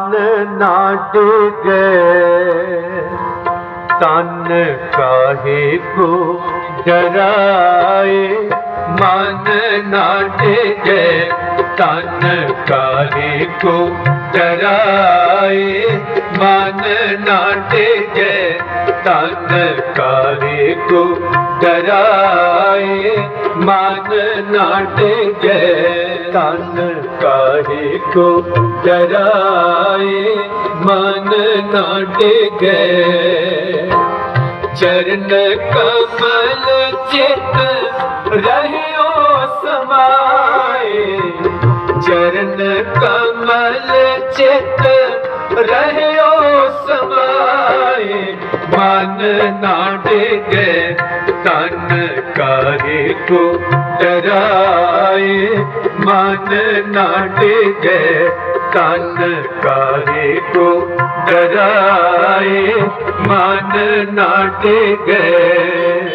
ਵਾਹਿਗੁਰੂ ਨਾ ਡਿਗੇ ਤਨ ਕਾਹੇ ਕੋ ਡਰਾਏ ਮਨ ਨਾ ਡਿਗੇ ਤਨ ਕਾਹੇ ਕੋ ਡਰਾਏ ਮਨ ਨਾ ਡਿਗੇ ਤਨ ਕਾਹੇ ਕੋ ਡਰਾਏ। ਮਨ ਨਾ ਡਿਗੇ ਤਨ ਕਾਹੇ ਕੋ ਡਰਾਏ। ਮਨ ਨਾ ਡਿਗੇ ਚਰਨ ਕਮਲ ਚਿਤ ਰਹਿਓ ਸਮਾਏ। ਚਰਨ ਕਮਲ ਚਿਤ ਰਹਿਓ ਸਮਾਏ, ਮਨ ਨਾ ਡਿਗੇ, ਤਨ ਕਾਹੇ ਕੋ ਡਰਾਏ। ਮਨ ਨਾ ਡਿਗੇ, ਤਨ ਕਾਹੇ ਕੋ ਡਰਾਏ। ਮਨ ਨਾ ਡਿਗੇ।